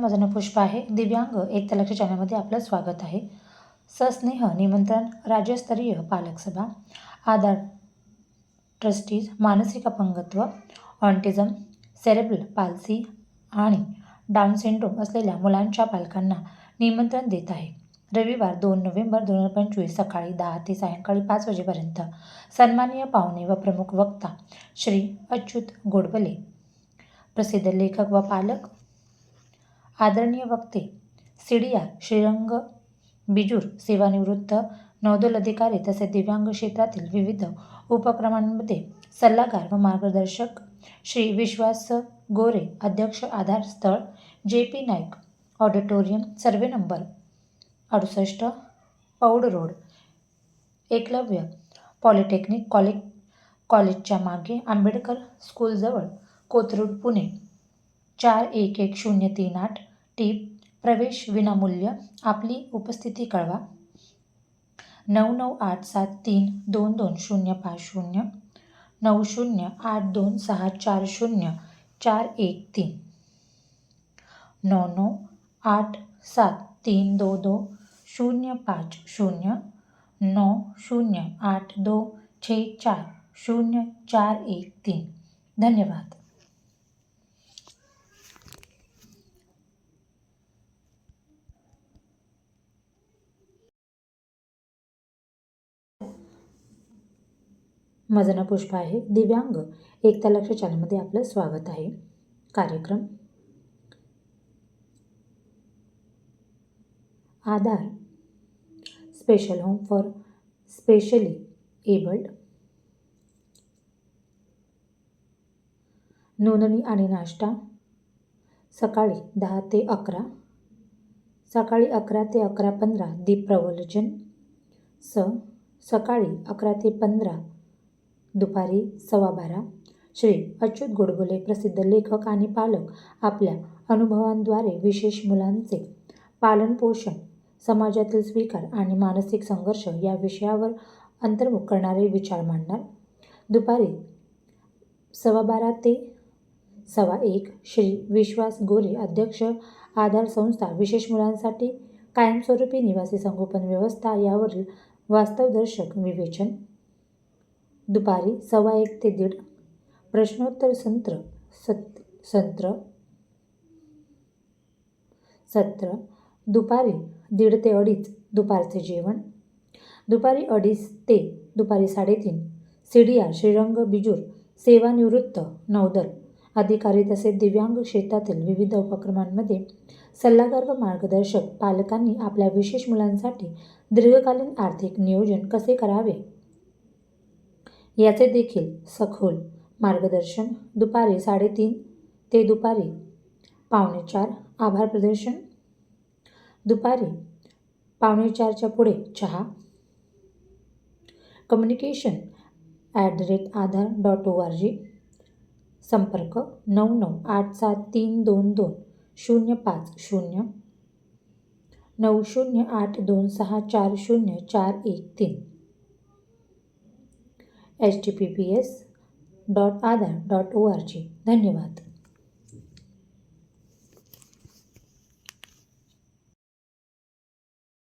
माझं नाव पुष्प आहे. दिव्यांग एक लक्ष चॅनलमध्ये आपलं स्वागत आहे. सस्नेह निमंत्रण राज्यस्तरीय पालक सभा आधार ट्रस्टीज मानसिक अपंगत्व ऑन्टिझम सेरेब्रल पाल्सी आणि डाऊन सिंड्रोम असलेल्या मुलांच्या पालकांना निमंत्रण देत आहे. रविवार दोन नोव्हेंबर दोन हजार पंचवीस सकाळी दहा ते सायंकाळी पाच वाजेपर्यंत सन्माननीय पाहुणे व प्रमुख वक्ता श्री अच्युत गोडबले प्रसिद्ध लेखक व पालक आदरणीय वक्ते सिडिया श्रीरंग बिजूर सेवानिवृत्त नौदल अधिकारी तसेच दिव्यांग क्षेत्रातील विविध उपक्रमांमध्ये सल्लागार व मार्गदर्शक श्री विश्वास गोरे अध्यक्ष आधार स्थळ J P Naik auditorium survey number अडुसष्ट Paud road Eklavya polytechnic college कॉलेजच्या मागे आंबेडकर स्कूलजवळ कोथरूड पुणे चार एक एक शून्य तीन आठ टीप प्रवेश विनामूल्य आपली उपस्थिती कळवा. नऊ नऊ आठ सात तीन दोन दोन शून्य पाच शून्य नऊ शून्य आठ दोन सहा चार शून्य चार एक तीन. नऊ नऊ आठ सात तीन दो दो शून्य पाच शून्य नौ शून्य आठ दो छः चार शून्य चार एक तीन. धन्यवाद. माझं नाव पुष्पा आहे. दिव्यांग. एकता लक्ष चॅनलमध्ये आपलं स्वागत आहे. कार्यक्रम. Aadhar. Special home for specially abled. नोंदणी आणि नाश्ता. सकाळी दहा ते अकरा. सकाळी अकरा ते अकरा पंधरा दीप प्रवचन. स. सकाळी अकरा ते पंधरा दुपारी सव्वा बारा. श्री अच्युत गोडबोले प्रसिद्ध लेखक आणि पालक आपल्या अनुभवांद्वारे विशेष मुलांचे पालनपोषण समाजातील स्वीकार आणि मानसिक संघर्ष या विषयावर अंतर्मुख करणारे विचार मांडणार. दुपारी सव्वा बारा ते सव्वा एक श्री विश्वास गोरे अध्यक्ष आधार संस्था विशेष मुलांसाठी कायमस्वरूपी निवासी संगोपन व्यवस्था यावरील वास्तवदर्शक विवेचन दुपारी सव्वा एक ते दीड प्रश्नोत्तर सत्र सत सत्र सत्र दुपारी दीड ते अडीच दुपारचे जेवण दुपारी अडीच ते दुपारी साडेतीन सिडिया श्रीरंग बिजूर सेवानिवृत्त नौदल अधिकारी तसेच दिव्यांग क्षेत्रातील विविध उपक्रमांमध्ये सल्लागार व मार्गदर्शक पालकांनी आपल्या विशेष मुलांसाठी दीर्घकालीन आर्थिक नियोजन कसे करावे? याचे देखील सखोल मार्गदर्शन दुपारी साडेतीन ते दुपारी पावणे चार. आभार प्रदर्शन. दुपारी पावणे चारच्या पुढे चहा. Communication at the rate Aadhar dot O R G. संपर्क नऊ नऊ आठ सात तीन दोन दोन शून्य पाच शून्य. नऊ शून्य आठ दोन सहा चार शून्य चार एक तीन. H T P P S dot Aadhar dot O R G. धन्यवाद.